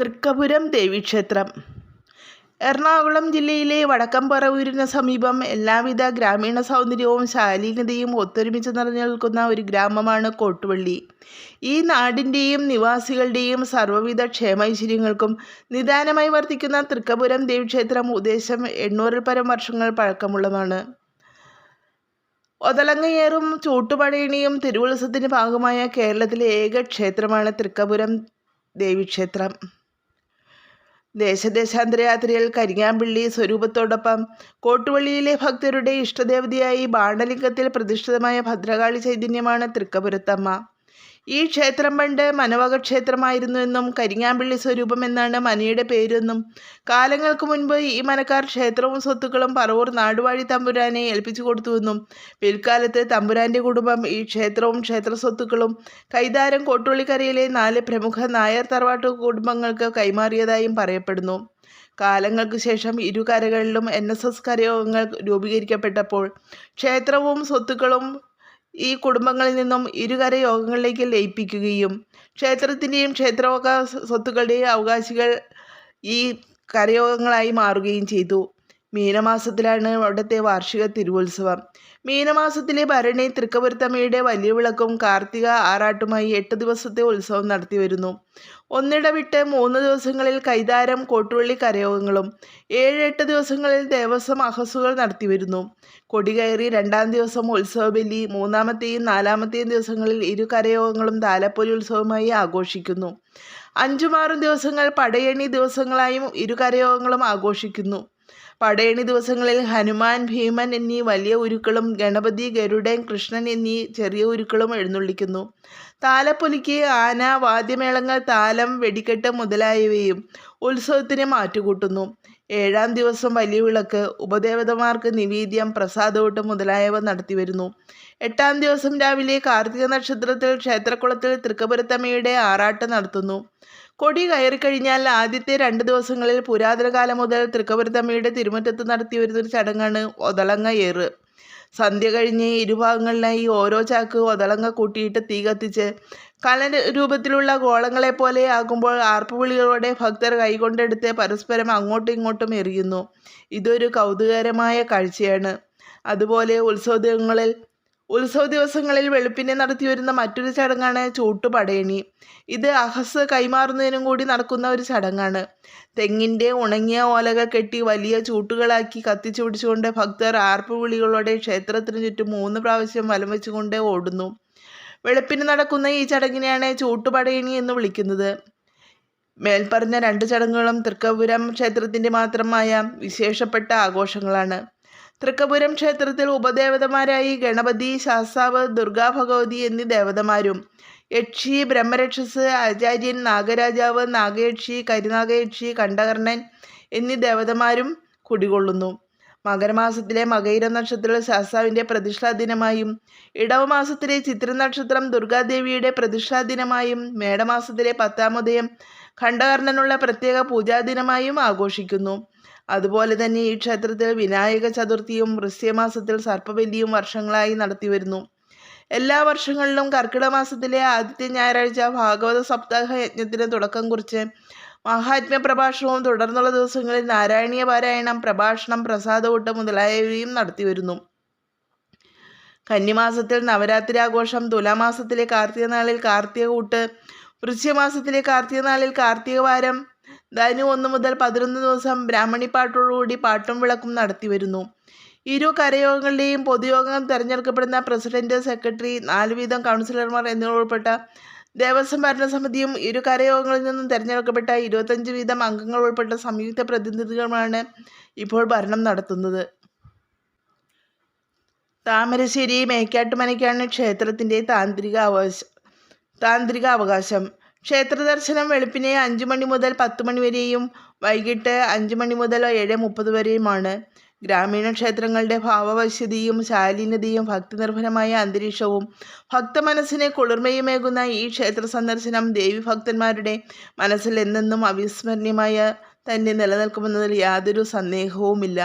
തൃക്കപുരം ദേവീക്ഷേത്രം. എറണാകുളം ജില്ലയിലെ വടക്കംപറവൂരിന് സമീപം എല്ലാവിധ ഗ്രാമീണ സൗന്ദര്യവും ശാലീനതയും ഒത്തൊരുമിച്ച് നിറഞ്ഞു നിൽക്കുന്ന ഒരു ഗ്രാമമാണ് കോട്ടുവള്ളി. ഈ നാടിന്റെയും നിവാസികളുടെയും സർവവിധ ക്ഷേമൈശ്വര്യങ്ങൾക്കും നിദാനമായി വർദ്ധിക്കുന്ന തൃക്കപുരം ദേവീക്ഷേത്രം ഉദ്ദേശം എണ്ണൂറിൽ പരം വർഷങ്ങൾ പഴക്കമുള്ളതാണ്. ഒതലങ്ങയേറും ചൂട്ടുപടയണിയും തിരുവുത്സവത്തിന്റെ ഭാഗമായ കേരളത്തിലെ ഏക ക്ഷേത്രമാണ് തൃക്കപുരം ദേവീക്ഷേത്രം. ദേശദേശാന്തര യാത്രയിൽ കരിങ്ങാമ്പിള്ളി സ്വരൂപത്തോടൊപ്പം കോട്ടുവള്ളിയിലെ ഭക്തരുടെ ഇഷ്ടദേവതയായി ബാണലിംഗത്തിൽ പ്രതിഷ്ഠിതമായ ഭദ്രകാളി ചൈതന്യമാണ് തൃക്കപുരത്തമ്മ. ഈ ക്ഷേത്രം പണ്ട് മനവക ക്ഷേത്രമായിരുന്നുവെന്നും കരിങ്ങാമ്പിള്ളി സ്വരൂപം എന്നാണ് മനയുടെ പേരെന്നും. കാലങ്ങൾക്ക് മുൻപ് ഈ മനക്കാർ ക്ഷേത്രവും സ്വത്തുക്കളും പറവൂർ നാടുവാഴി തമ്പുരാനെ ഏൽപ്പിച്ചു കൊടുത്തുവെന്നും പിൽക്കാലത്ത് തമ്പുരാന്റെ കുടുംബം ഈ ക്ഷേത്രവും ക്ഷേത്ര സ്വത്തുക്കളും കൈതാരം കോട്ടുള്ളിക്കരയിലെ നാല് പ്രമുഖ നായർ തറവാട്ടു കുടുംബങ്ങൾക്ക് കൈമാറിയതായും പറയപ്പെടുന്നു. കാലങ്ങൾക്ക് ശേഷം ഇരു കരകളിലും എൻ എസ് എസ് കരയോഗങ്ങൾ രൂപീകരിക്കപ്പെട്ടപ്പോൾ ക്ഷേത്രവും സ്വത്തുക്കളും ഈ കുടുംബങ്ങളിൽ നിന്നും ഇരുകര യോഗങ്ങളിലേക്ക് ലയിപ്പിക്കുകയും ക്ഷേത്രത്തിന്റെയും ക്ഷേത്രവക സ്വത്തുക്കളുടെയും അവകാശികൾ ഈ കരയോഗങ്ങളായി മാറുകയും ചെയ്തു. മീനമാസത്തിലാണ് അവിടുത്തെ വാർഷിക തിരുവുത്സവം. മീനമാസത്തിലെ ഭരണി തൃക്കപുരത്തമ്മയുടെ വലിയ വിളക്കും കാർത്തിക ആറാട്ടുമായി എട്ട് ദിവസത്തെ ഉത്സവം നടത്തി വരുന്നു ഒന്നിടവിട്ട് മൂന്ന് ദിവസങ്ങളിൽ കൈതാരം കോട്ടുവള്ളി കരയോഗങ്ങളും ഏഴ് എട്ട് ദിവസങ്ങളിൽ ദേവസ്വം അഹസുകൾ നടത്തിവരുന്നു. കൊടികയറി രണ്ടാം ദിവസം ഉത്സവബലി മൂന്നാമത്തെയും നാലാമത്തെയും ദിവസങ്ങളിൽ ഇരു കരയോഗങ്ങളും താലപ്പൊലി ഉത്സവമായി ആഘോഷിക്കുന്നു. അഞ്ചുമാറും ദിവസങ്ങൾ പടയണി ദിവസങ്ങളായും ഇരു കരയോഗങ്ങളും ആഘോഷിക്കുന്നു. പടയണി ദിവസങ്ങളിൽ ഹനുമാൻ ഭീമൻ എന്നീ വലിയ ഉരുക്കളും ഗണപതി ഗരുഡൻ കൃഷ്ണൻ എന്നീ ചെറിയ ഉരുക്കളും എഴുന്നള്ളിക്കുന്നു. താലപ്പൊലിക്ക് ആന വാദ്യമേളങ്ങൾ താലം വെടിക്കെട്ട് മുതലായവയും ഉത്സവത്തിന് മാറ്റുകൂട്ടുന്നു. ഏഴാം ദിവസം വലിയ വിളക്ക് ഉപദേവതമാർക്ക് നിവേദ്യം പ്രസാദോട്ട് മുതലായവ നടത്തിവരുന്നു. എട്ടാം ദിവസം രാവിലെ കാർത്തിക നക്ഷത്രത്തിൽ ക്ഷേത്രക്കുളത്തിൽ തൃക്കപുരത്തമ്മയുടെ ആറാട്ട് നടത്തുന്നു. കൊടി കയറിക്കഴിഞ്ഞാൽ ആദ്യത്തെ രണ്ട് ദിവസങ്ങളിൽ പുരാതന കാലം മുതൽ തൃക്കപുരത്തമ്മയുടെ തിരുമുറ്റത്ത് നടത്തി വരുന്നൊരു ചടങ്ങാണ് ഒതളങ്ങ ഏറ്. സന്ധ്യ കഴിഞ്ഞ് ഇരുഭാഗങ്ങളിലായി ഓരോ ചാക്ക് ഒതളങ്ങ കൂട്ടിയിട്ട് തീ കത്തിച്ച് കല രൂപത്തിലുള്ള ഗോളങ്ങളെ പോലെ ആകുമ്പോൾ ആർപ്പുവിളികളോടെ ഭക്തർ കൈകൊണ്ടെടുത്ത് പരസ്പരം അങ്ങോട്ടും ഇങ്ങോട്ടും എറിയുന്നു. ഇതൊരു കൗതുകകരമായ കാഴ്ചയാണ്. അതുപോലെ ഉത്സവങ്ങളിൽ ഉത്സവ ദിവസങ്ങളിൽ വെളുപ്പിനെ നടത്തി വരുന്ന മറ്റൊരു ചടങ്ങാണ് ചൂട്ടുപടയണി. ഇത് അഹസ് കൈമാറുന്നതിനും കൂടി നടക്കുന്ന ഒരു ചടങ്ങാണ്. തെങ്ങിന്റെ ഉണങ്ങിയ ഓലകൾ കെട്ടി വലിയ ചൂട്ടുകളാക്കി കത്തിച്ചു പിടിച്ചുകൊണ്ട് ഭക്തർ ആർപ്പുവിളികളോടെ ക്ഷേത്രത്തിന് ചുറ്റും മൂന്ന് പ്രാവശ്യം വലം വെച്ചുകൊണ്ട് ഓടുന്നു. വെളുപ്പിന് നടക്കുന്ന ഈ ചടങ്ങിനെയാണ് ചൂട്ടുപടയണി എന്ന് വിളിക്കുന്നത്. മേൽപ്പറഞ്ഞ രണ്ട് ചടങ്ങുകളും തൃക്കപുരം ക്ഷേത്രത്തിന്റെ മാത്രമായ വിശേഷപ്പെട്ട ആഘോഷങ്ങളാണ്. തൃക്കപുരം ക്ഷേത്രത്തിൽ ഉപദേവതമാരായി ഗണപതി ശാസ്താവ് ദുർഗാ ഭഗവതി എന്നീ ദേവതമാരും. യക്ഷി ബ്രഹ്മരക്ഷസ് ആചാര്യൻ നാഗരാജാവ് നാഗയക്ഷി കരിനാഗയക്ഷി കണ്ഠകർണൻ എന്നീ ദേവതമാരും കുടികൊള്ളുന്നു. മകരമാസത്തിലെ മകയിര നക്ഷത്രം ശാസ്താവിന്റെ പ്രതിഷ്ഠാ ദിനമായും ഇടവമാസത്തിലെ ചിത്ര നക്ഷത്രം ദുർഗാദേവിയുടെ പ്രതിഷ്ഠാ ദിനമായും മേടമാസത്തിലെ പത്താമുദയം ഖണ്ഡകർണനുള്ള പ്രത്യേക പൂജാദിനമായും ആഘോഷിക്കുന്നു. അതുപോലെ തന്നെ ഈ ക്ഷേത്രത്തിൽ വിനായക ചതുർത്ഥിയും വൃശ്യമാസത്തിൽ സർപ്പബലിയും വർഷങ്ങളായി നടത്തിവരുന്നു. എല്ലാ വർഷങ്ങളിലും കർക്കിടക മാസത്തിലെ ആദ്യത്തെ ഞായറാഴ്ച ഭാഗവത സപ്താഹ യജ്ഞത്തിന് തുടക്കം കുറിച്ച് മഹാത്മ്യ പ്രഭാഷണവും തുടർന്നുള്ള ദിവസങ്ങളിൽ നാരായണീയ പാരായണം പ്രഭാഷണം പ്രസാദകൂട്ടം മുതലായവയും നടത്തിവരുന്നു. കന്നിമാസത്തിൽ നവരാത്രി ആഘോഷം തുലാമാസത്തിലെ കാർത്തിക നാളിൽ കാർത്തിക കൂട്ട് വൃശ്യമാസത്തിലെ കാർത്തിക നാളിൽ കാർത്തിക വാരം ധനു ഒന്ന് മുതൽ പതിനൊന്ന് ദിവസം ബ്രാഹ്മണി പാട്ടോടുകൂടി പാട്ടും വിളക്കും നടത്തി വരുന്നു. ഇരു കരയോഗങ്ങളുടെയും പൊതുയോഗം തിരഞ്ഞെടുക്കപ്പെടുന്ന പ്രസിഡന്റ് സെക്രട്ടറി നാല് വീതം കൗൺസിലർമാർ എന്നിവർ ഉൾപ്പെട്ട ദേവസ്വം ഭരണസമിതിയും ഇരു കരയോഗങ്ങളിൽ നിന്നും തിരഞ്ഞെടുക്കപ്പെട്ട ഇരുപത്തഞ്ച് വീതം അംഗങ്ങൾ ഉൾപ്പെട്ട സംയുക്ത പ്രതിനിധികളുമാണ് ഇപ്പോൾ ഭരണം നടത്തുന്നത്. താമരശ്ശേരി മേക്കാട്ടുമനയ്ക്കാണ് ക്ഷേത്രത്തിന്റെ താന്ത്രിക അവകാശം താന്ത്രിക അവകാശം ക്ഷേത്ര ദർശനം വെളുപ്പിനെ അഞ്ചു മണി മുതൽ പത്ത് മണി വരെയും വൈകിട്ട് അഞ്ചു മണി മുതൽ ഏഴ് മുപ്പത് വരെയുമാണ്. ഗ്രാമീണ ക്ഷേത്രങ്ങളുടെ ഭാവവശ്യതയും ശാലീനതയും ഭക്തിനിർഭരമായ അന്തരീക്ഷവും ഭക്തമനസ്സിനെ കുളിർമയുമേകുന്ന ഈ ക്ഷേത്ര സന്ദർശനം ദേവി ഭക്തന്മാരുടെ മനസ്സിൽ എന്നെന്നും അവിസ്മരണീയമായ തന്നെ നിലനിൽക്കുമെന്നതിൽ യാതൊരു സന്ദേഹവുമില്ല.